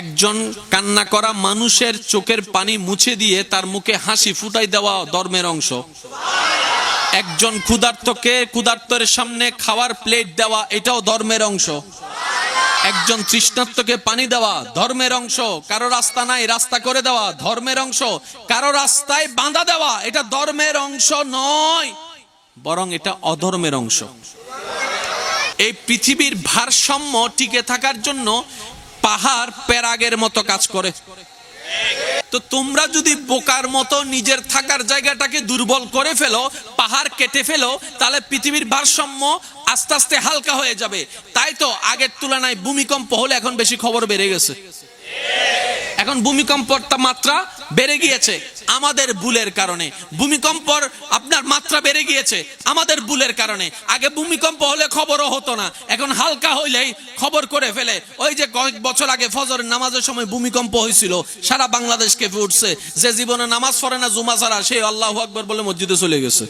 একজন কান্না করা মানুষের চোখের পানি মুছে দিয়ে তার মুখে হাসি ফুটাই দেওয়া ধর্মের অংশ। একজন ক্ষুধার্তকে ক্ষুধার্তের সামনে খাওয়ার প্লেট দেওয়া, এটাও ধর্মের অংশ। একজন তৃষ্ণার্তকে পানি দেওয়া, ধর্মের অংশ। কারও রাস্তা নাই, রাস্তা করে দেওয়া, ধর্মের অংশ। কারও রাস্তায় বাঁধা দেওয়া, এটা ধর্মের অংশ নয়, বরং এটা অধর্মের অংশ। এই পৃথিবীর ভারসাম্য টিকে থাকার জন্য পাহাড় প্যারাগের মতো কাজ করে। তো তোমরা যদি বোকার মতো নিজের থাকার জায়গাটাকে দুর্বল করে ফেলো, পাহাড় কেটে ফেলো, তাহলে পৃথিবীর ভারসাম্য আস্তে আস্তে হালকা হয়ে যাবে। তাই তো আগের তুলনায় ভূমিকম্প হলে এখন বেশি খবর বেড়ে গেছে। এখন ভূমিকম্পর মাত্রা বেড়ে গিয়েছে আমাদের ভুলের কারণে। ভূমিকম্পর আপনার মাত্রা বেড়ে গিয়েছে আমাদের ভুলের কারণে। আগে ভূমিকম্প হলে খবরও হতো না, এখন হালকা হইলেই খবর করে ফেলে। ওই যে কয়েক বছর আগে ফজরের নামাজের সময় ভূমিকম্প হয়েছিল সারা বাংলাদেশ কেঁপে উঠছে। যে জীবনে নামাজ পড়ে না, জুমা ছাড়া, সে আল্লাহ আকবর বলে মসজিদে চলে গেছে।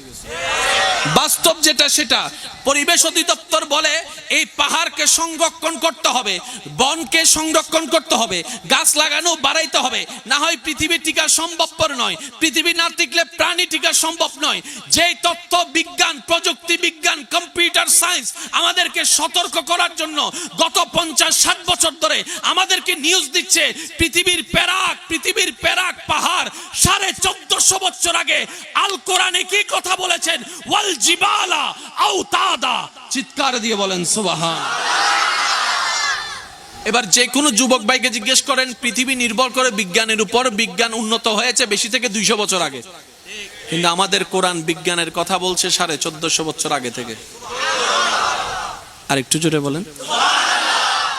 বাস্তব যেটা সেটা, পরিবেশ অধিদপ্তর বলে, এই পাহাড়কে সংরক্ষণ করতে হবে, বনকে সংরক্ষণ করতে হবে। গাছ লাগানো বাড়াইতে হবে। না হয় পৃথিবী টিকা সম্ভবপর নয়। পৃথিবী না টিকলে প্রাণী টিকা সম্ভব নয়। যেই তথ্য বিজ্ঞান, প্রযুক্তি বিজ্ঞান, কম্পিউটার সায়েন্স আমাদেরকে সতর্ক করার জন্য গত পঞ্চাশ ষাট বছর ধরে আমাদেরকে নিউজ দিচ্ছে, পৃথিবীর প্যারাক পৃথিবীর প্যারাক পাহাড়, সাড়ে চোদ্দশো বছর আগে আল কোরআনে কি কথা বলেছেন? ওয়াল জিবালা আউতাদা চিৎকার দিয়ে বলেন, সুবহান। এবার যে কোনো যুবক ভাইকে জিজ্ঞেস করেন, পৃথিবী নির্ভর করে বিজ্ঞানের উপর বিজ্ঞান উন্নত হয়েছে বেশি থেকে দুইশো বছর আগে। কিন্তু আমাদের কোরআন বিজ্ঞানের কথা বলছে সাড়ে চোদ্দশো বছর আগে থেকে। আর একটু জোরে বলেন।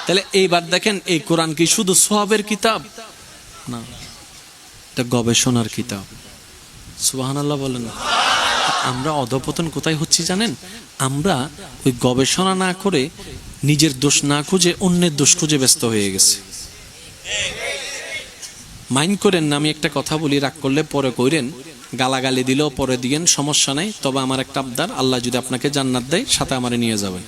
তাহলে এইবার দেখেন, এই কোরআন কি শুধু সোহাবের কিতাব? না, এটা গবেষণার কিতাব। সুবাহান আল্লাহ বলেন। আমরা অধপতন কোথায় হচ্ছি জানেন? আমরা ওই গবেষণা না করে নিজের দোষ না খুঁজে অন্যের দোষ খুঁজে ব্যস্ত হয়ে গেছে। মাইন্ড করেন না, আমি একটা কথা বলি, রাগ করলে পরে কইরেন, গালাগালি দিলেও পরে দিয়েন, সমস্যা নাই, তবে আমার একটা আবদার, আল্লাহ যদি আপনাকে জান্নাত দেয়, সাথে আমারে নিয়ে যাবেন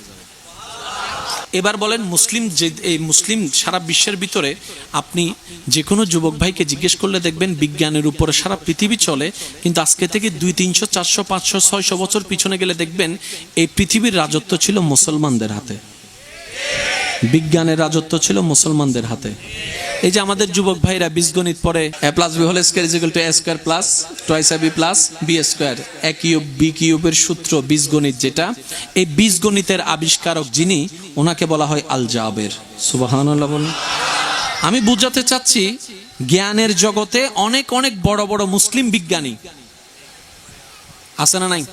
এবার বলেন, মুসলিম যে, এই মুসলিম সারা বিশ্বের ভিতরে আপনি যে কোনো যুবক ভাইকে জিজ্ঞেস করলে দেখবেন বিজ্ঞানের উপরে সারা পৃথিবী চলে, কিন্তু আজকে থেকে দুই, তিনশো, চারশো, পাঁচশো, ছয়শো বছর পিছনে গেলে দেখবেন এই পৃথিবীর রাজত্ব ছিল মুসলমানদের হাতে। বিজ্ঞানের রাজত্ব ছিল মুসলমানদের হাতে। এই যে আমাদের যুবক ভাইরা বীজগণিত পড়ে, A plus B whole square is equal to A square plus twice B plus B square A cube B কিউবের সূত্র বীজগণিত যেটা, এই বীজগণিতের আবিষ্কারক যিনি, ওনাকে বলা হয় আল জাবের সুবহানাল্লাহ বলুন। আমি বুঝাতে চাচ্ছি, জ্ঞানের জগতে অনেক অনেক বড় বড় মুসলিম বিজ্ঞানী আছে না নাই?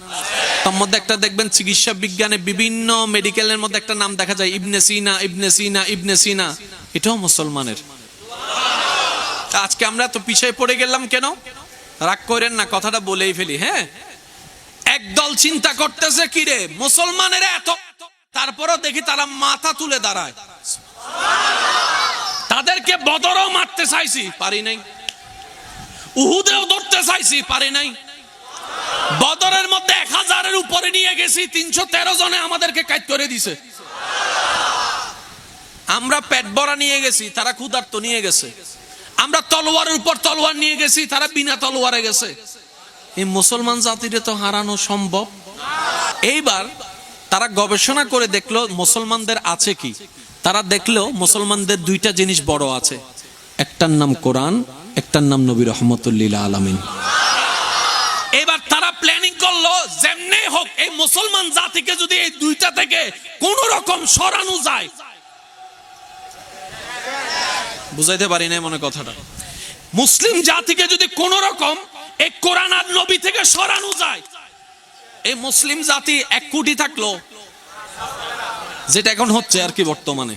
তার মধ্যে একটা দেখবেন চিকিৎসা বিজ্ঞানে বিভিন্ন মেডিকেলের মধ্যে একটা নাম দেখা যায়, ইবনে সিনা ইবনে সিনা ইবনে সিনা। এটাও মুসলমানের। আজকে আমরা তো পিছিয়ে পড়ে গেলাম কেন? রাগ করেন না, কথাটা বলেই ফেলি হ্যাঁ? একদল চিন্তা করতেছে, কি রে? মুসলমানের এত তারপরও দেখি তারা মাথা তুলে দাঁড়ায়। তাদেরকে বদরও মারতে চাইছি, পারি নাই। উহুদেও ধরতে চাইছি, পারি নাই। বদরের মধ্যে এক হাজারের উপরে নিয়ে গেছি, তিনশো তেরো জনে আমাদেরকে কাজ করে দিছে। আমরা পেট ভরা নিয়ে গেছি, তারা ক্ষুধার্ত নিয়ে গেছে। আমরা তলোয়ারের উপর তলোয়ার নিয়ে গেছি, তারা বিনা তলোয়ারে গেছে। এই মুসলমান জাতিরে তো হারানো সম্ভব। এইবার তারা গবেষণা করে দেখল মুসলমানদের আছে কি। তারা দেখল মুসলমানদের দুইটা জিনিস বড় আছে। একটার নাম কোরআন, একটার নাম নবী রহমতুল্লিল আলমিন এবার তারা প্ল্যানিং করল যেমনি হোক, এই মুসলমান জাতিকে যদি এই দুইটা থেকে কোন রকম সরানো যায়। বুঝাইতে পারি না মনে কথাটা। মুসলিম জাতিকে যদি কোন রকম এই কোরআন আর নবী থেকে সরানো যায়, এই মুসলিম জাতি এক কোটি থাকল, যেটা এখন হচ্ছে আর কি বর্তমানে।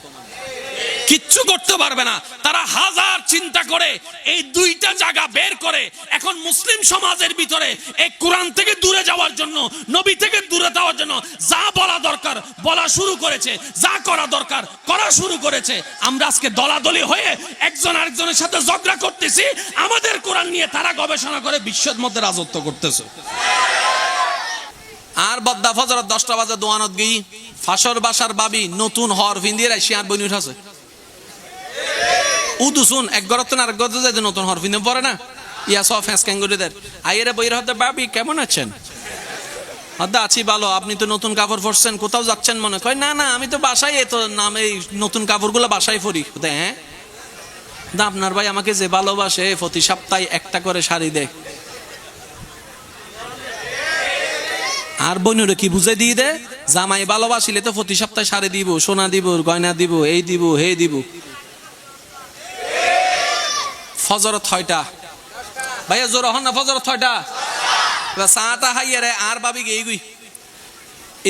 কিচ্ছু করতে পারবে না। তারা হাজার চিন্তা করে, এই দুইটা জায়গা বের করে। এখন মুসলিম সমাজের ভিতরে এই কোরআন থেকে দূরে যাওয়ার জন্য, নবী থেকে দূরে যাওয়ার জন্য যা বলা দরকার, বলা শুরু করেছে, যা করা দরকার, করা শুরু করেছে। আমরা আজকে দলাদলি হয়ে একজন আরেকজনের সাথে ঝগড়া করতেছি, আমাদের কোরআন নিয়ে তারা গবেষণা করে বিশ্বের মধ্যে রাজত্ব করতেছে। আর বদ্দা ফজর দশটা বাজে দোয়ানত গিয়ে ফাঁসর বাসার বাবি নতুন হর ফিন্দিয়ে শিয়ার বনি উঠাছে। উদুসুন এক গরত না আরেক গরত যাইতে নতুন হরফিনে পড়ে না। ইয়া সব ফ্যাঁস ক্যাঙ্গুরিদের আইয়েরে বইয়ের হতে বাবি, কেমন আছেন? হদ্দা আছি ভালো। আপনি তো নতুন কাপড় পরছেন, কোথাও যাচ্ছেন মনে কয় না না, আমি তো বাসায় এই তো নাম এই নতুন কাপড়গুলো বাসায় পরি। হ্যাঁ? দা, আপনার ভাই আমাকে যে ভালোবাসে, প্রতি সপ্তাহে একটা করে শাড়ি দেয় আর বোনের কি বুঝে দিয়ে দে? জামাই ভালোবাসিলে তো প্রতি সপ্তাহে শাড়ি দিব, সোনা দিব, গয়না দিব, এই দিব, হে দিব। ফজরত ছয়টা। ভাইয়া, জোর হন না ফজরত ছয়টা। এবার চাটা হাইয়ে রে, আর বাবি গিয়ে গুই।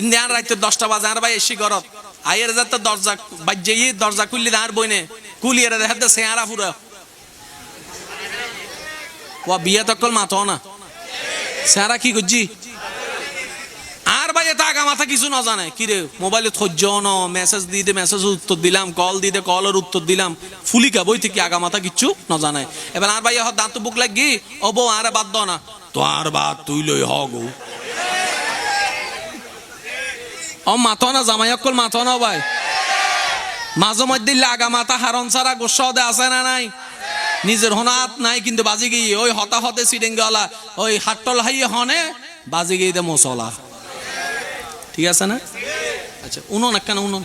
ইন্দিয়ান রাইতে দশটা বাজে, আর ভাই এসি গরত আইয়ের যাতে দরজা বাজ্যে দরজা খুললি আর বইনে কুলিয়ে রে দেখাতে সেয়ারা ফুরা ও, বিয়ে তকল মাতো না। সারা কি করছি? আর আগা মাথা কিছু না জানে কি রে, মোবাইলে ধৈর্য ন মেসেজ দিয়ে দে মেসেজ উত্তর দিলাম কল দিয়ে দে কলের উত্তর দিলাম। ফুলিকা বই থেকে আগা মাথা কিচ্ছু ন জানে এবার আর ভাই দাঁত বুক লাগি বউ আরে বাদ দাও না। তো আর বাদ তুই লই হ গো। ও মাথো না জামাই অকল মাথো না ভাই। মাঝে মধ্যে লাগা মাথা হারন সারা গোসা দে আছে না নাই। নিজের হনাত নাই, কিন্তু বাজি গিয়ে ওই হতা হতে সিডিং গলা ওই হাট্টল হাইয়ে হনে, বাজি গিয়ে মশলা। ঠিক আছে না? আচ্ছা উনুন একখানা উনুন।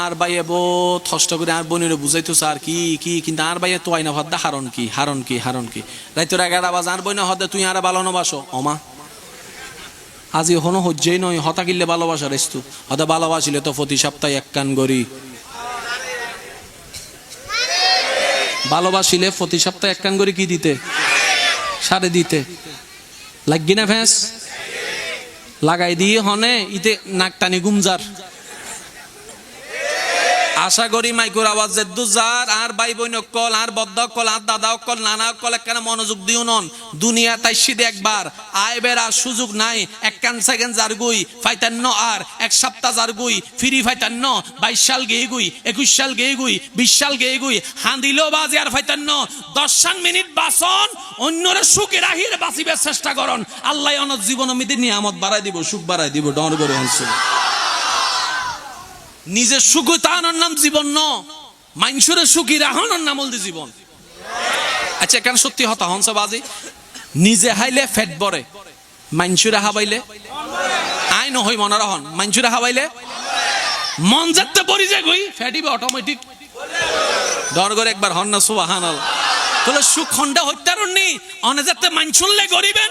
আর বাইয়ে বো থষ্ট করে আর বোনের বুঝাইতো স্যার কি কি, কিন্তু আর বাইয়ে তো আইনা হদ্দা হারন কি হারন কি হারন কি। রাইতর এগারো বাজ, আর বইনা হদ্দা তুই আর ভালো নবাসো। অমা আজি হনো হজ্জেই নয়, হতা কিনলে ভালোবাসা রেস্তু হতা ভালোবাসিলে তো প্রতি সপ্তাহে এক কান গড়ি। ভালোবাসিলে প্রতি সপ্তাহে এক কান গড়ি কি দিতে? সারে দিতে। লাগি না ভ্যাঁস লাগাই দিয়ে হনে ইতে নাক টানি গুমজার। আশা করি মাইকুর আওয়াজ যার আর ভাই বোন অকল আর বদ্ধ অকল আর দাদা অকল নানা অকল একখানে মনোযোগ দিও নন। দুনিয়া তাই তাইসি একবার। আয় বেড়া, সুযোগ নাই। এক কান সেকেন্ড যার গুই ফাইতান্ন আর। এক সপ্তাহ যার গুই ফিরি ফাইতান্ন। বাইশ সাল গেয়ে গুই একুশ সাল গেয়ে গুই বিশ সাল গেয়ে গুই হাঁদিল বাজে আর ফাইতান্ন। দশান মিনিট বাসন, অন্যরে সুখে রাহির বাঁচিবার চেষ্টা করন। আল্লাহ অনত জীবন মিতে নিয়ামত বাড়াই দিব, সুখ বাড়াই দিব, ডর করে হনসুন নিজের সুখ তাহানোর নাম জীবন ন। মাইনসুরের সুখী রাহনের নাম হল জীবন। আচ্ছা কেন সত্যি হতা হংস বাজি নিজে হাইলে ফেট বরে। মাইনসুরে হাবাইলে আই নহই মনে রহন মাইনসুরে হাবাইলে মন যাতে পরি যে গই ফেটিবে অটোমেটিক ডর করে একবার হন না সুবাহান তাহলে সুখ খন্ডা হত্যারণ নেই অনে যাতে মাইনসুরলে গরিবেন।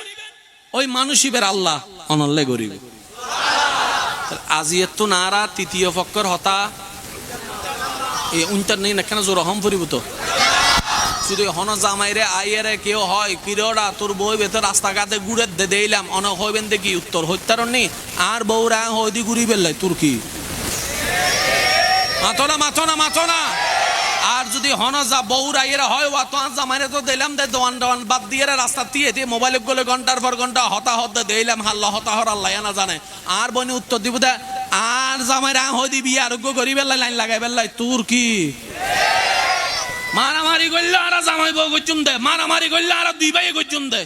ওই মানুষইবের আল্লাহ, অনল্লে গরিবে। আজি এত নারা তৃতীয় ফক্কর হতা। এই উনটার নেই না কেন জোর হম ফুরিব তো শুধু হন জামাইরে আইয়েরে কেউ হয় কিরোড়া তোর বই বেতর রাস্তাঘাটে গুড়ে দে দেইলাম অন হইবেন দেখি উত্তর হত্যারণ নেই আর বউরা হইদি ঘুরি বেললাই তোর কি? মাথো না মাথো না মাথো না আর যদি হন যা বউরা এরা হয়, ওয়া তো জামাইরে তো দিলাম দে, দোয়ান দোয়ান বাদ দিয়ে রাস্তা দিয়ে দিয়ে মোবাইলে গলে ঘণ্টার পর ঘণ্টা হতা হতে দিলাম হাল্লা হতা হর আল্লাহ না জানে। আর বনি উত্তর দিব দে, আর জামাইরা হই দিবি আরোগ্য করি বেল্লাই, লাইন লাগাই বেল্লাই, তোর কি? মারামারি করলে আর জামাই বউ গজুম দে, মারামারি করলে আর দুই ভাই গজুম দে।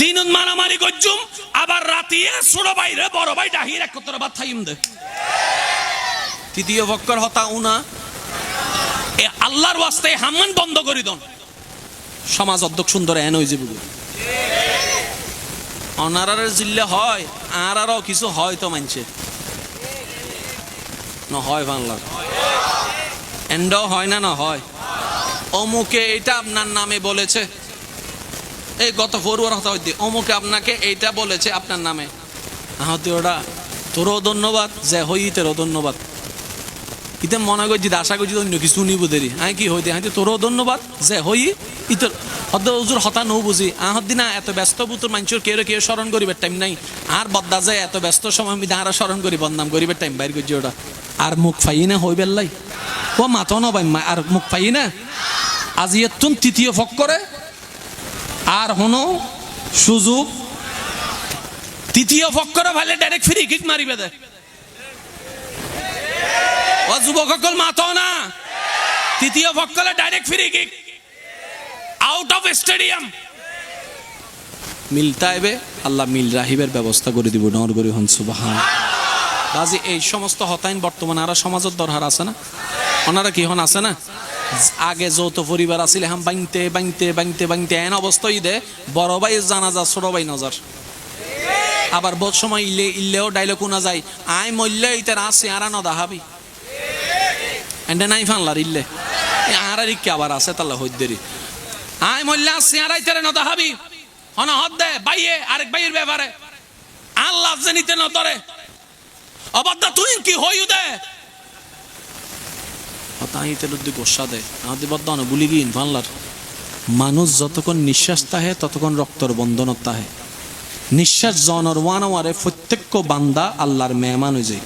দিনুন মারামারি গজুম আবার রাতিয়ে ছোট বাইরে বড় ভাই ডাহির একত্র বাদ থাইম দে। তৃতীয় ভক্কর হতা উনা এ আল্লাহর ওয়াস্তে হাম্মান বন্ধ করি দন। সমাজ অধ্যক্ষ সুন্দর এন হয়ে যাবে অনারারের জিল্লে হয়, আর আরও কিছু হয় তো মানছে। না, হয় বাংলার। এন্ডও হয় না না, হয়। অমুকে এটা আপনার নামে বলেছে। এই গত ফরুয়ার হতা হইতে, অমুকে আপনাকে এইটা বলেছে আপনার নামে। আহতি ওটা তোরও ধন্যবাদ, যে হই হইতেরও ধন্যবাদ। ইতে মনে করছি আশা করছি অন্য কিছু নিব দেরি। আই, কি হইতে হাইতে তোরও ধন্যবাদ যে হই, ইতর, হদ্দ উজুর হতা নৌ বুঝি। আহত দিনা এত ব্যস্ত বুতুর মানুষের কেউ কেউ স্মরণ করিবার টাইম নাই। আর বদ্দা যায় এত ব্যস্ত সময় আমি আর স্মরণ করি, বদনাম করিবার টাইম বাইর করছি ওটা। আর মুখ ফাই না হই বেল্লাই ও মাতো না ভাই আর মুখ ফাই না আজি এতুন তৃতীয় ফক করে। আর হনো সুযোগ। তৃতীয় ফক করে ভালে ডাইরেক্ট ফ্রি কিক মারিবে দেয় ও যুবকসকল মাতো না। তৃতীয় ফক্কলে direct free kick out of stadium মিলতা এবে, আল্লাহ মিল রাহিবের ব্যবস্থা করে দিব, নর গরি হন, সুবাহান। কাজে এই সমস্ত হতাইন বর্তমানে আর সমাজের দরকার আছে না? ওনারা কি হন আছে না? আগে যৌথ পরিবার আছিল এখন বাংতে বাংতে বাংতে বাংতে এন অবস্থায় দে, বড় ভাই জানাজা, ছোট ভাই নজর। আবার বহুত সময় ইলে ইল্লেও ডাইলে কোনা যায় আই মল্লে, ইতার আছে, আর নদা হাবি। এন্ডে নাই ফানলার ইল্লে আর আর কি আবার আছে, তাহলে হইদেরি আই মল্লে আছে আর ইতারে নদা হাবি। হন হদ দে, বাইয়ে, আরেক বাইয়ের ব্যাপারে। আল্লাহ জানিতে নতরে অবাদ্দা তুই কি হইউ দে। তাই তেল দি গোসা দে। আমাদের বদ্ধ অনেক বুলি গিয়ে ফানলার মানুষ যতক্ষণ নিঃশ্বাস তাহে, ততক্ষণ রক্তর বন্ধনত তাহে। নিঃশ্বাস জনর ওয়ানওয়ারে প্রত্যেক বান্দা আল্লাহর মেহমান হয়ে যায়।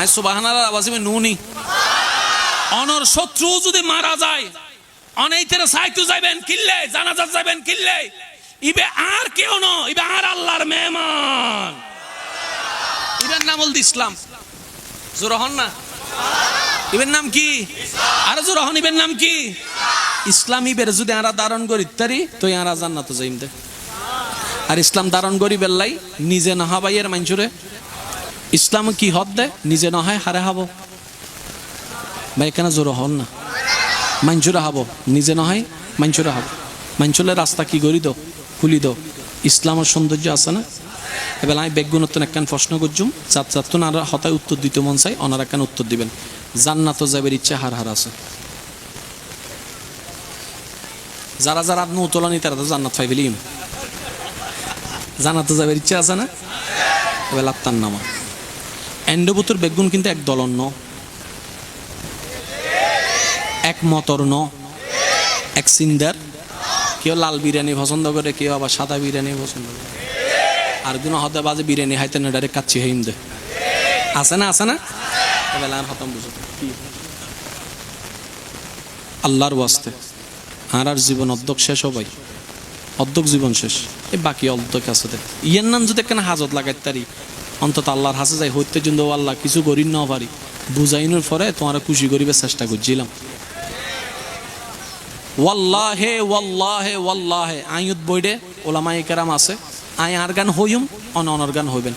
আই সুবাহানার আওয়াজ আমি নুনি। অনর শত্রু যদি মারা যায় অনেকের সাইতু যাইবেন কিল্লে জানাজা যাইবেন কিল্লে। ইবে আর কেউ ন ইবে আর আল্লাহর মেহমান। ইবের নাম হল ইসলাম। জোরহন না? ইবের নাম কি? আর জোরহন ইবের নাম কি? ইসলাম ইবের যদি আরা ধারণ করি, তারি তো আরা জান্নাত যাইম দে। আর ইসলাম ধারণ করি বেল্লাই নিজে না হাবাইয়ের মাঞ্চুরে ইসলাম কি হদ দে? নিজে নহয় হারে হাব। বা এখানে জোর হল না। মাঞ্চুরে হাব। নিজে নহয় মাঞ্চুরে হাব। মাঞ্চুলের রাস্তা কি করি দো খুলি দো ইসলামের সৌন্দর্য আছে না? এবার আমি বেগুনত্ব একখান প্রশ্ন করছুম। চার চারতন আর হতায় উত্তর দিতে মন চাই ওনার একখান উত্তর দিবেন। জান্নাত যাবের ইচ্ছা হার হার আছে। যারা যারা আপনি উতলানি তারা তো জান্নাত পাই ফেলিম জানাতে যাবের ইচ্ছা আছে না? এবার লাত্তার নামা। এন্ডবুতুর বেগুন কিন্তু এক দলন ন এক মতর ন এক সিন্দার। কেউ লাল বিরিয়ানি পছন্দ করে, কেউ আবার সাদা বিরিয়ানি পছন্দ করে। আর কোনো হতে বাজে বিরিয়ানি হাইতে না, ডাইরেক্ট কাচ্ছি হইম দে। আছে না আছে না? এবার আর হতাম বুঝো? আল্লাহর ওয়াস্তে। আর আর জীবন অর্ধক শেষ হবাই অর্ধক জীবন শেষ। এই বাকি অর্ধক আছে ইয়ের নাম যদি কেন হাজত লাগাই তারি অন্তত আল্লাহর হাসে যাই, হইতে জন্য আল্লাহ কিছু করি না পারি। বুঝাইনোর পরে তোমার খুশি করিবে চেষ্টা করছিলাম। ওয়াল্লাহে ওয়াল্লাহে ওয়াল্লাহে। আইয়ুত বইডে ওলামাই কেরাম আছে। আই আর গান হইম অন অনর গান হইবেন।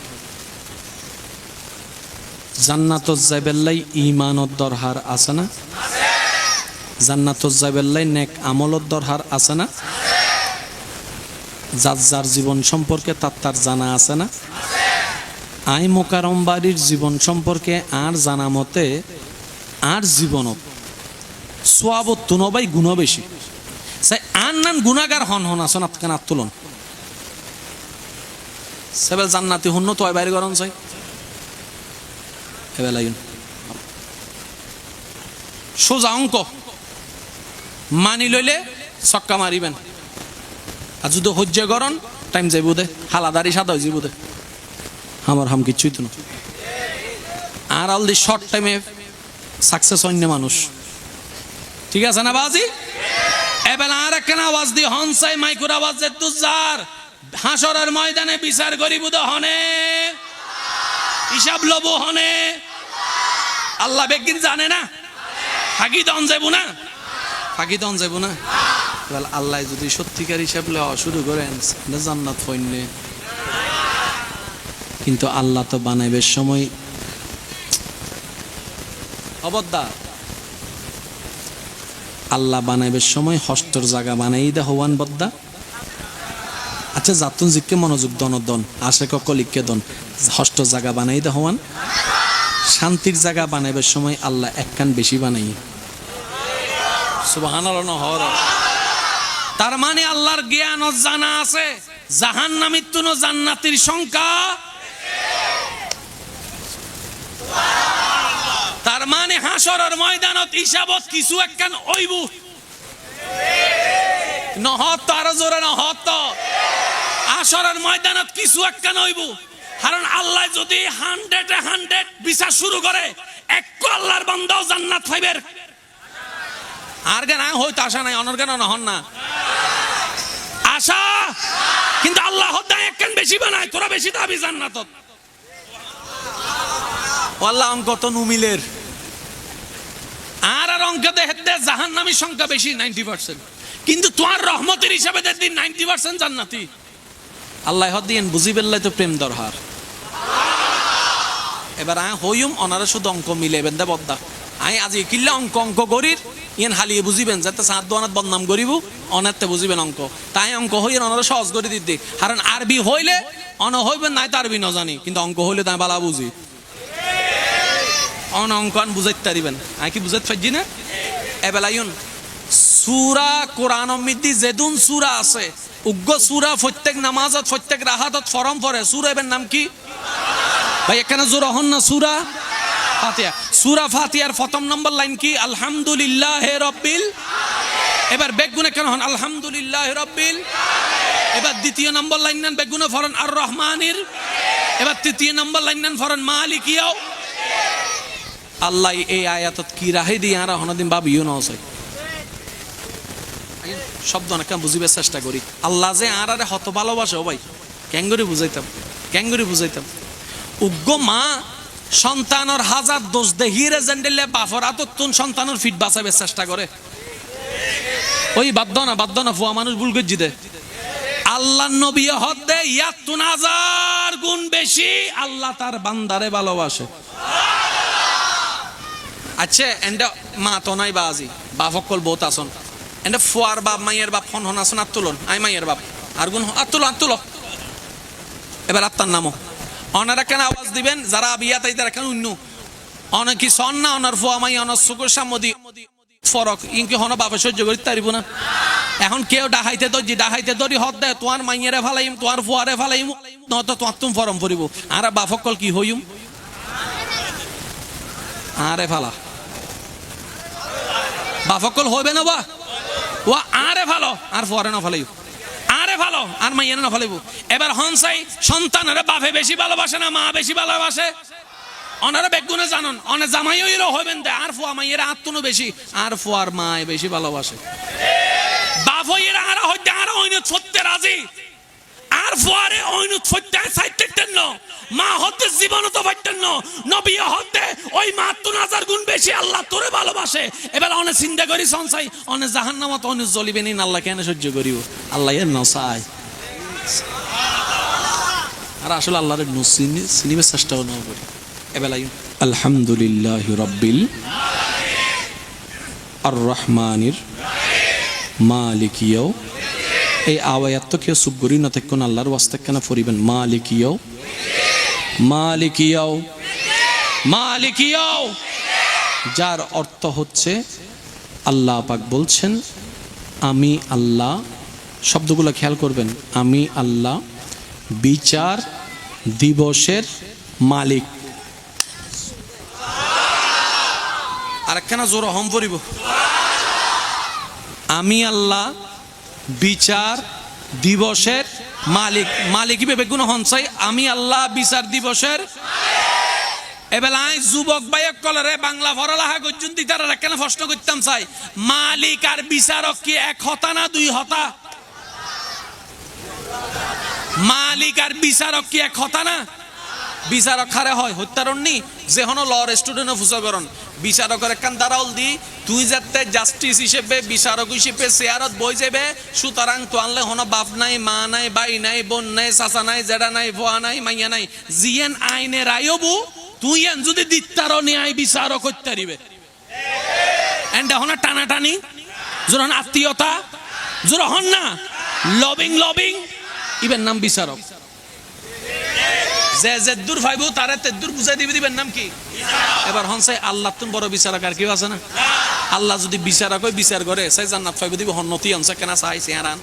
জান্নাত যাইবেল্লাই ইমানত দরহার আছে না? জান্নাত যাইবেল্লাই নেক আমলত দরহার আছে না? যার যার জীবন সম্পর্কে তার তার জানা আছে না? আই মোকারম বাড়ির জীবন সম্পর্কে আর জানা মতে, আর জীবনত সোয়াবত নবাই গুণ বেশি। সাই আন নান গুণাগার হন হন আসন আতকান আত্মলন। সেবেল জান্নাতি হন্য তো বাইরে গরম চাই। এবেলা সোজা অঙ্ক। মানি লইলে চক্কা মারিবেন। আর যদি হজ্জে গরম টাইম যাইব দে। হালাদারি সাদা যাইব দে। আমার হাম কিচ্ছুই তো আর আল দি শর্ট টাইমে সাকসেস অন্য মানুষ। ঠিক আছে না বাজি? এবেল আর একখান আওয়াজ দি, হনসাই মাইকুর আওয়াজ যে তুজার। হাসরের ময়দানে বিচার তো হনে। হিসাব লব হনে। আল্লাহ বেগিন জানে না। ফাঁকি দন যাব না। ফাঁকি দন যাব না। এবার আল্লাহ যদি সত্যিকার হিসাব লওয়া শুরু করেন, জান্নাত ফইনে কিন্তু আল্লাহ তো বানাইবের সময়। অবদ্দা আল্লাহ বানাইবের সময়, হস্তর জায়গা বানাই দে হওয়ান বদ্দা। আচ্ছা জাতুন জিককে মনোযোগ দন দন আশে কলিককে দন হস্ত জায়গা বানাই দে হওয়ান। শান্তির জায়গা বানাইবার সময়, আল্লাহ এক কান বেশি বানাই। তার মানে আল্লাহর জ্ঞান ও জানা আছে জাহান নামিত্তুন জান্নাতির সংখ্যা তার মানে হাসরের ময়দানত হিসাবত কিছু একখান ওইব নহত আরও জোরে নহত। আসরের ময়দানত কিছু একখান ওইব কারণ আল্লাহ যদি হান্ড্রেড হান্ড্রেড বিচার শুরু করে এক আল্লাহর বন্দাও জান্নাত পাইবের। আর গান হইতো আশা নাই, অনর কেন নহন না? আশা? কিন্তু আল্লাহ হদ্দা একখান বেশি বানায়, তোরা বেশি দাবি জান্নাতত। আল্লাহ অঙ্ক তো নুমিলের। অঙ্ক জাহান নামীর সংখ্যা বেশি, নাইনটি পার্সেন্ট। কিন্তু তোমার রহমতের হিসাবে নাইনটি পার্সেন্ট জান্নাতি। আল্লাহ তো প্রেম দরহার। এবার আ হইম অনারা শুধু অঙ্ক বেন্দা বদ্দা। আই আজি কিল্লা অঙ্ক অঙ্ক করির, ইয়েন হালিয়ে বুঝিবেন, যাতে সাত দোয়ানাত বদনাম করিব, অনাতে বুঝিবেন অঙ্ক। তাই অঙ্ক হইয়েন অনারা সহজ করে দিতে। কারণ আরবি হইলে, অন হইবেন নাই তো আরবি নজানি, কিন্তু অঙ্ক হইলে তাই বালা বুঝি। অন অঙ্ক আন বুঝাইতে পারিবেন। আই কি বুঝাইতে পারছি না? এবেলাইন সুরা কোরআন মিদ্দি জেদুন সুরা আছে, উগ্র সুরা প্রত্যেক নামাজত, প্রত্যেক রাহাতত ফরম পরে সুরা এবার নাম কি? ভাই, এখানে জোর হন না সুরা? ফাতিয়া। সুরা ফাতিয়ার প্রথম নম্বর লাইন কি? আলহামদুলিল্লাহ হে রব্বিল এবার বেগুনে কেন হন? আলহামদুলিল্লাহ রব্বিল এবার দ্বিতীয় নম্বর লাইন নেন বেগুনে ফরন আর রহমানির। এবার তৃতীয় নম্বর লাইন নেন ফরন মালিকিয়াও। আল্লাহ এই আয়াতত কি রাহে দিয়ে আর হনদিন ভাবিও না আছে শব্দ অনেক বুঝিবার চেষ্টা করি। আল্লাহ যে আর আরে হত ভালোবাসে ভাই, ক্যাঙ্গুরি বুঝাইতাম ক্যাঙ্গুরি বুঝাইতাম। উগ্র মা সন্তানর হাজার দোষ দেহিরে জেন্ডেলে বাফর, আতত্তুন সন্তানের ফিট বাঁচাবার চেষ্টা করে। ওই বাধ্য না বাধ্য না ফুয়া মানুষ ভুল গজ্জি দে। আল্লাহ নবী হদ দে ইয়াতুন হাজার গুণ বেশি আল্লাহ তার বান্দারে ভালোবাসে। আচ্ছা এন্ডা মা তো নাই বা আজি। বাজি বাপকল বহুত আসন এন্ডা ফুয়ার বাপ মাইয়ের বাপ ফন হন আসন আত্তুলন। আই মাইয়ের বাপ। আর গুণ আত্তুল আত্তুল। এবার আত্মার নামও অনারা কেন আওয়াজ দিবেন যারা বিয়া তাই তারা কেন অন্য অনেক কি সন না অনার ফুয়া মাই অনার সুকুর সামদি। ফরক ইনকি হন বাপে সহ্য করি তারিব না। এখন কেউ ডাহাইতে দর্জি ডাহাইতে দরি হদ দেয় তোমার মাইয়েরে ফালাইম তোমার ফুয়ারে ফালাইম। নয়তো তোমার তুম ফরম ফুরিব আর বাপকল কি হইম আরে ফালা। বাফকল হইবে না বা? ও আরে ভালো, আর ফরে না ফেলাইব আরে ভালো, আর মাইয়া না ফেলাইব এবার হনসাই সন্তানের বাপে বেশি ভালোবাসে না মা বেশি ভালোবাসে? অনারা বেগুনে জানন, অনে জামাই হইল হইবেন দে। আর ফুয়া মাইয়ের আত্মনো বেশি, আর ফুয়ার মায় বেশি ভালোবাসে। বাপ হইয়ের আর হইতে আর হইনে সত্যে রাজি। ফুয়ারে ওইনু সত্যে সাইতেন ন। মা হতে জীবন তো পাইতেন ন। নবী হতে ওই মা তুন হাজার গুণ বেশি আল্লাহ তোরে ভালোবাসে। এবার অনেক চিন্তা করি সনসাই অনে জাহান নামত অনেক জ্বলিবে নি আল্লাহ কেন সহ্য করিব? আল্লাহ এর নসাই আর আসলে আল্লাহর নুসিনি সিনিবে চেষ্টাও না করি। এবেলাই আলহামদুলিল্লাহ রব্বিল আর রহমানির মালিকিয়াও এই আওয়ায়াত তো কেউ সুগরি না থাকুন, আল্লাহর ওয়াস্তে কেন ফরিবেন? মালিকিয়াও মালিকিয়াও মালিকিয়াও যার অর্থ হচ্ছে, আল্লাহ পাক বলছেন, আমি আল্লাহ, শব্দগুলো খেয়াল করবেন, আমি আল্লাহ বিচার দিবসের মালিক। আর একখানা জোর হম পড়িব। আমি আল্লাহ বিচার দিবসের মালিক। মালিক ভেবে কোন হনসাই, আমি আল্লাহ বিচার দিবসের বাংলা করতাম চাই। মালিক আর বিচারক কি এক হতা না দুই হতা? মালিক আর বিচারক কি এক হতা না? বিচারক হয় হত্যারণনি যে হন লর স্টুডেন্ট ফুসকরণ বিচারকের একখান দাঁড়াল দি, তুই যাতে জাস্টিস হিসেবে বিচারক হিসেবে চেয়ারত বই যাবে সুতরাং তো আনলে হন বাপ নাই, মা নাই, বাই নাই, বোন নাই, চাচা নাই জেডা নাই ভুয়া নাই, মাইয়া নাই। জিয়েন আইনে রায়বু তুই এন যদি দিত্তার ন্যায় বিচারক হত্যারিবে এন্ড হন টানাটানি যখন আত্মীয়তা যখন না লবিং লবিং ইবেন নাম বিচারক যে যে দূর ফাইব তারে বুঝাই দিবি, দিবেন নাম কি? এবার হনসাই আল্লাহ তুমি বড় বিচারক আর কেউ আছে না? আল্লাহ যদি বিচারক হয়, বিচার করে, সাই জান্নাত হন্নতি কেনা চাই চেহারান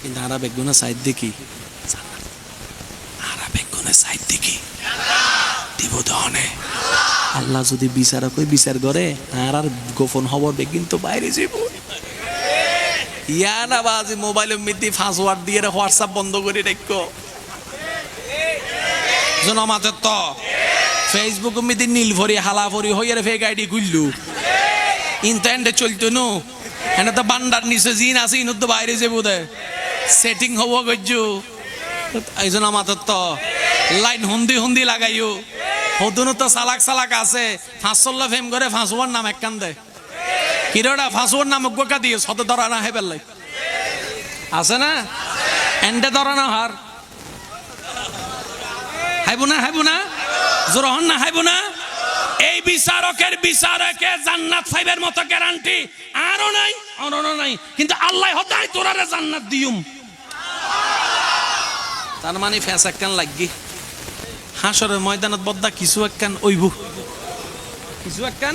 কিন্তু আরা সাইড দেখি। আরা বেগুনে সাইড দেখি। দিব দহনে আল্লাহ যদি বিচারক হয়, বিচার করে আর আর গোপন খবর বেগিন তো বাইরে যাব ইয়া না বাজি মোবাইলের মধ্যে পাসওয়ার্ড দিয়ে হোয়াটসঅ্যাপ বন্ধ করে রেখো। জনমাতের তো ফেসবুক মধ্যে নীল ভরি, হালা ভরি হইয়ারে ফেক আইডি খুললু। ইন্টারনেটে চলতো নো। এনে তো বান্ডার নিচে জিন আছে, ইনত তো বাইরে যাব দে। সেটিং হব গজ্জু। এই জন্য আমাদের তো লাইন হুন্দি হুন্দি লাগাইও। হদুনো তো সালাক সালাক আছে। ফাঁসল্লা ফেম করে ফাঁসুয়ার নাম এক কান দেয় কিরোটা ফাঁসুয়ার নাম গোকা দিয়ে শত ধরা না হেবেল লাই। আছে না? এন্ডে ধরা না হার। হাইবো না হাইবো না? জোর না, হাইব না? এই বিচারকের বিচারকে জান্নাত ফাইবের মতো গ্যারান্টি আরও নাই আরও নাই। কিন্তু আল্লাহ হতাই তোরারে জান্নাত দিউম তার মানে ফেস একখান লাগি। হাসরের ময়দানত বদ্দা কিছু একখান ওইব। কিছু একখান?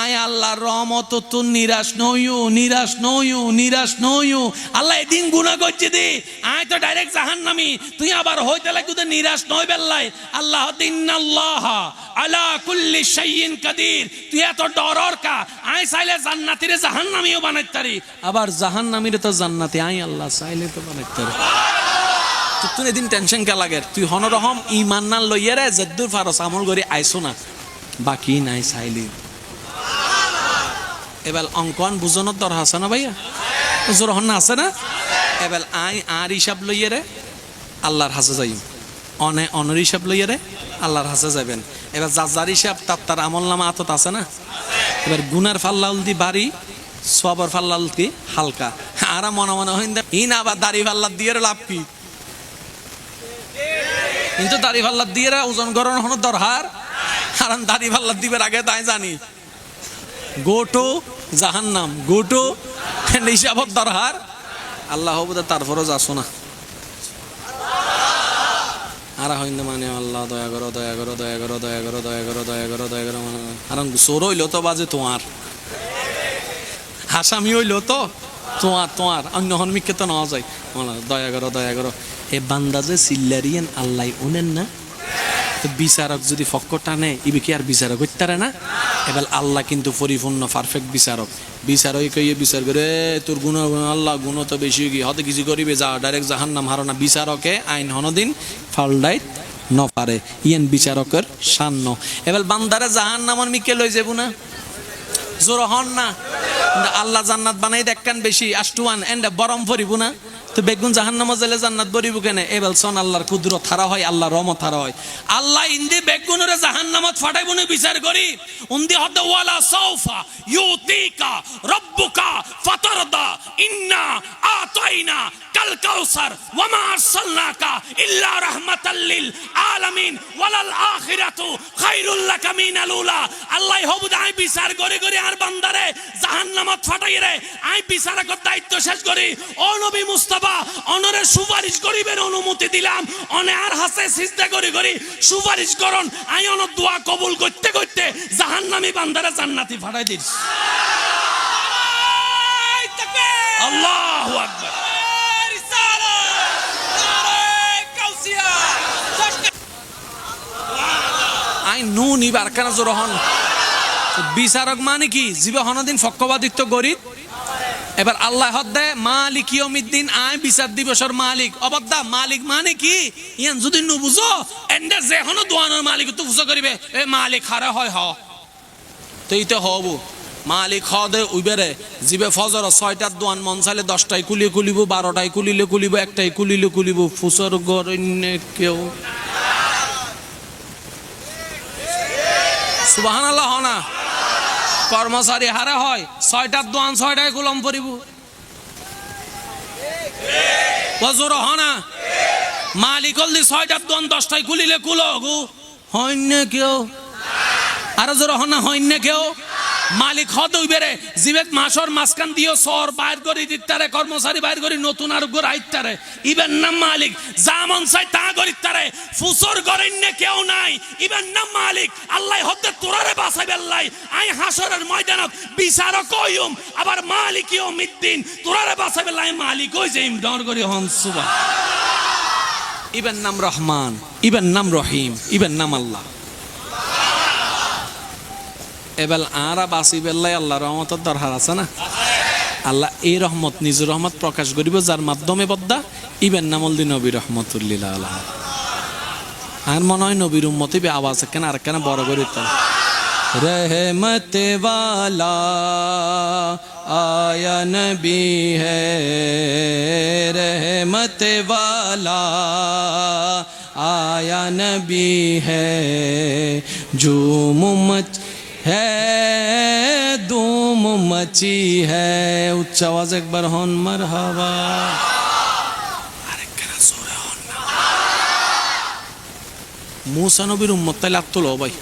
আয় আল্লাহর রহমত তো নিরাশ নইও নিরাশ নইও নিরাশ নইও আল্লাহ এদিন গুণা করছে দি। আয় তো ডাইরেক্ট জাহান নামি তুই আবার হইতে লাগু তো নিরাশ নই বেল্লাই আল্লাহ দিন্নাল্লাহ আলা কুল্লি শাইইন কাদির। তুই এত ডরর কা? আয় চাইলে জান্নাতিরে জাহান নামিও বানাইতে পারি। আবার জাহান নামিরে তো জান্নাতি। আয় আল্লাহ, চাইলে তো বানাইতে পারি। তুই এদিন টেনশন কে লাগে? তুই হনরহম ইমান না লইয়া রে জেদ্দুর ফারস আমল করে আইসো না। বাকি নাই চাইলি। এবার অঙ্কন বুঝনের দর আছে না ভাইয়া? জোর হন আছে না? এবার আই, আর হিসাব লইয়ে রে, আল্লাহর হাসে যাই অনে অনর হিসাব লইয়ে রে, আল্লাহর হাসে যাবেন এবার যার যার হিসাব, তার তার আমল নামা আতত আছে না? এবার গুনার ফাল্লাউল দি বাড়ি, সবর ফাল্লাউল দি হালকা। আর মনে মনে হইন ইন আবার দাড়ি ফাল্লা দিয়ে লাভ কি? কিন্তু দাড়ি ফাল্লা দিয়ে ওজন গরম হন দরহার। কারণ দাড়ি ফাল্লা দিবের আগে তাই জানি। গো টু জাহান্নাম গো টু হিসাবত দরহার। আল্লাহ বোধ তারপরও যাসো না। আর হইন্দে মানে আল্লাহ, দয়া করো দয়া করো দয়া করো দয়া করো দয়া করো দয়া করো দয়া করো মানে আর সোর হইল তো বাজে তোমার। হাসামি হইল তো তোমার তোমার। অন্য হনমিককে তো নেওয়া যায়। দয়া করো দয়া করো। এ বান্দা যে সিল্লারিয়ান আল্লাহ উনেন না বিচারক যদি ফক্ক টানে, ইবে কি আর বিচারক হইতারে না? এবার আল্লাহ কিন্তু পরিপূর্ণ পারফেক্ট বিচারক। বিচারক কইয়ে বিচার করে "এ, তোর গুণ আল্লাহ গুণ তো বেশি কি? হতে কিছু করিবে? যা ডাইরেক্ট জাহান নাম হারনা। বিচারকে আইন হনদিন ফালডাইত ন পারে ইয়েন বিচারকের সান্ন। এবার বান্দারে জাহান নামন মিকে লই যাব না? জোর হন না। আল্লাহ জান্নাত বানাই দেখকান বেশি আষ্টুয়ান এন্ড বরম ভরিব না। তো বেগুন জাহান্নাম জেলে জান্নাত ভরিব কেন? এবেল সন আল্লাহর কুদরত থারা হয় আল্লাহ রহমত থারা হয়। আল্লাহ ইন্দি বেগুনরে জাহান্নামত ফাটাইব না, বিচার করি। উন্দি হদ ওয়ালা সাউফা ইউতিকা রব্বুকা ফাতারদা, ইন্না আতাইনা কাল কাউসার, ওয়ামা আরসালনাকা ইল্লা আলামিন, ওয়ালাল আখিরাতু লাকা মিনাল উলা। আল্লাহ হবুদ আই বিচার করে করে আর বান্দারে জাহান্নামত ফাটাই রে। আই বিচারকের দায়িত্ব শেষ করি। ও নবী মুস্তাফা, অনরে সুপারিশ করিবেন অনুমতি দিলাম। অনে আর হাসে সিজদা করি করি সুপারিশ করন। আই অন দোয়া কবুল করতে করতে জাহান্নামী বান্দারে জান্নাতি ফাটাই দিস। আল্লাহু আকবার। আই নু নিবার কেন জোরহন বিচারক মানে কি? জীবে হনদিন ফক্কবাদিত্ব গরিব এবার আল্লাহ হদ্দে মালিক ইয়মিদ্দিন আয় বিচার দিবসর মালিক। অবদ্দা মালিক মানে কি? ইয়ান যদি নু বুঝো, এন্ডে যে হনো দোয়ানোর মালিক, তো বুঝো করিবে, এ মালিক হারে হয় হ। তো ইতে হব। মালিক হ দে উইবেরে। জিবে ফজর ছয়টার দোয়ান মন চাইলে দশটায় কুলিয়ে কুলিব, বারোটায় কুলিলে কুলিব একটাই কুলিলে কুলিব, ফুসর গরণ্যে কেউ সুবাহান আল্লাহ না কর্মচারী হারে হয়, ছয়টার দোয়ান ছয়টায় কুলম পরিব বজর হনা। মালিক হলদি ছয়টার দোয়ান দশটায় খুলিলে কুলো গু হইন্য কেউ। আরও জোর, হনা, হইন্য কেউ। মালিক হদ বেরে জিবেত মাসর মাসকান দিও সর বাইর করি দিতারে কর্মচারী বাইর করি নতুন আর গোর আইতারে ইবেন নাম মালিক, যা মন চাই তা করিতারে ফুসর গরিন্য কেউ নাই। ইবেন নাম মালিক, আল্লাহ হতে তোরারে বাঁচাই বেল্লাই আই হাসরের ময়দানত বিচারক কইম আবার মালিক ইয়মিদ্দিন তোরারে বাঁচাই বেল্লাই মালিক ওই যে ইমডর করি হন সুবা ইবেন নাম রহমান, ইবেন নাম রহিম, ইবেন নাম আল্লাহ। এবার আরা বাসি বেল্লাই আল্লাহ রহমতের দরকার আছে না আল্লাহ এই রহমত নিজের রহমত প্রকাশ করিব যার মাধ্যমে বদ্দা ইবেন নামলদি নবী রহমতুল্লিল আল্লাহ আর মনে হয় নবীর উম্মতি বে আওয়াজ কেন আর কেন বড় করি তো रहमत वाला आया नबी है रहमत वाला आया नबी है झूम मच কাচি হ্যাঁ উচ্চ আওয়াজ একবার হন মার হাবা মুসানবীর উম্মত, তাইলে আত্মল ভাই।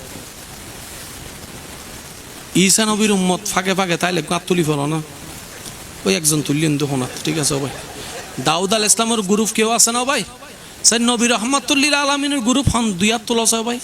ঈসানবীর উম্মত, ফাঁকে ফাঁকে, তাইলে আত্মলি ফেলো না। ওই একজন তুললেন দেখো ঠিক আছে ভাই। দাউদ আল ইসলামের গ্রুপ কেউ আছে না ভাই? স্যার নবী রহমাতুল্লিল আলমিনের গ্রুপ হন, দুই আত্মল আছে ভাই।